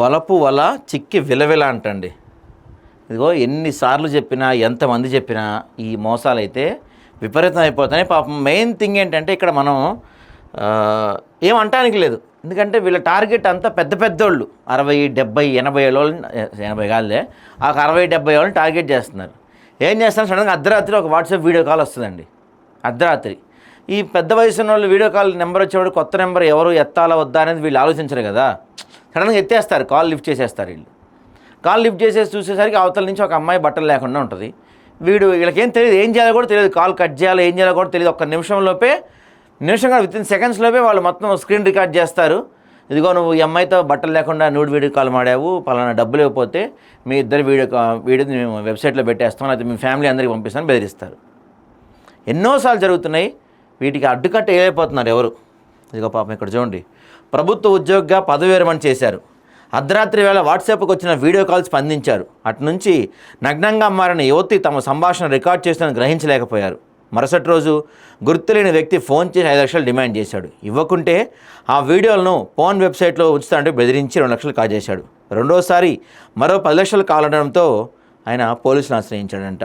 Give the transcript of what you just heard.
వలపు వల చిక్కి విలవిల అంటండి. ఇదిగో ఎన్నిసార్లు చెప్పినా ఎంతమంది చెప్పినా ఈ మోసాలు అయితే విపరీతం అయిపోతున్నాయి. పాపం మెయిన్ థింగ్ ఏంటంటే ఇక్కడ మనం ఏమంటానికి ఏం లేదు. ఎందుకంటే వీళ్ళ టార్గెట్ అంతా పెద్ద పెద్దోళ్ళు. అరవై డెబ్బై ఎనభై ఏళ్ళ ఎనభై కాదులే ఆ అరవై డెబ్బై వాళ్ళని టార్గెట్ చేస్తున్నారు. ఏం చేస్తున్నారు? సడన్గా అర్ధరాత్రి ఒక వాట్సాప్ వీడియో కాల్ వస్తుందండి. అర్ధరాత్రి. ఈ పెద్ద వయసున్న వాళ్ళు వీడియో కాల్ నెంబర్ వచ్చేవాడు కొత్త నెంబర్ ఎవరు ఎత్తాలా వద్దా అనేది వీళ్ళు ఆలోచించరు కదా. సడన్గా ఎత్తేస్తారు. కాల్ లిఫ్ట్ చేసేస్తారు వీళ్ళు. కాల్ లిఫ్ట్ చేసేసి చూసేసరికి అవతల నుంచి ఒక అమ్మాయి బట్టలు లేకుండా ఉంటుంది. వీడు వీళ్ళకేం తెలియదు. ఏం చేయాలో కూడా తెలియదు. కాల్ కట్ చేయాలో ఏం చేయాలో కూడా తెలియదు. ఒక్క నిమిషంలోపే నిమిషం కాదు విత్ ఇన్ సెకండ్స్లోపే వాళ్ళు మొత్తం స్క్రీన్ రికార్డ్ చేస్తారు. ఇదిగో నువ్వు ఈ అమ్మాయితో బట్టలు లేకుండా నూడు వీడియో కాల్ మాడావు పలానా డబ్బులు ఇవ్వకపోతే మీ ఇద్దరు వీడియో వీడియోని మేము వెబ్సైట్లో పెట్టేస్తాం లేకపోతే మీ ఫ్యామిలీ అందరికి పంపిస్తామని బెదిరిస్తారు. ఎన్నోసార్లు జరుగుతున్నాయి. వీటికి అడ్డుకట్ట వేయలేకపోతున్నారు ఎవరు. ఇదిగో పాపం ఇక్కడ చూడండి. ప్రభుత్వ ఉద్యోగిగా పదవి విరమణ చేశారు. అర్ధరాత్రి వేళ వాట్సాప్కి వచ్చిన వీడియో కాల్ స్పందించారు. అటు నుంచి నగ్నంగా మారిన యువతి తమ సంభాషణ రికార్డ్ చేసిన గ్రహించలేకపోయారు. మరుసటి రోజు గుర్తులేని వ్యక్తి ఫోన్ చేసి ఐదు లక్షలు డిమాండ్ చేశాడు. ఇవ్వకుంటే ఆ వీడియోలను ఫోన్ వెబ్సైట్లో ఉంచుతానంటే బెదిరించి రెండు లక్షలు కాజేశాడు. రెండోసారి మరో పది లక్షలు కాలడంతో ఆయన పోలీసులు ఆశ్రయించాడంట.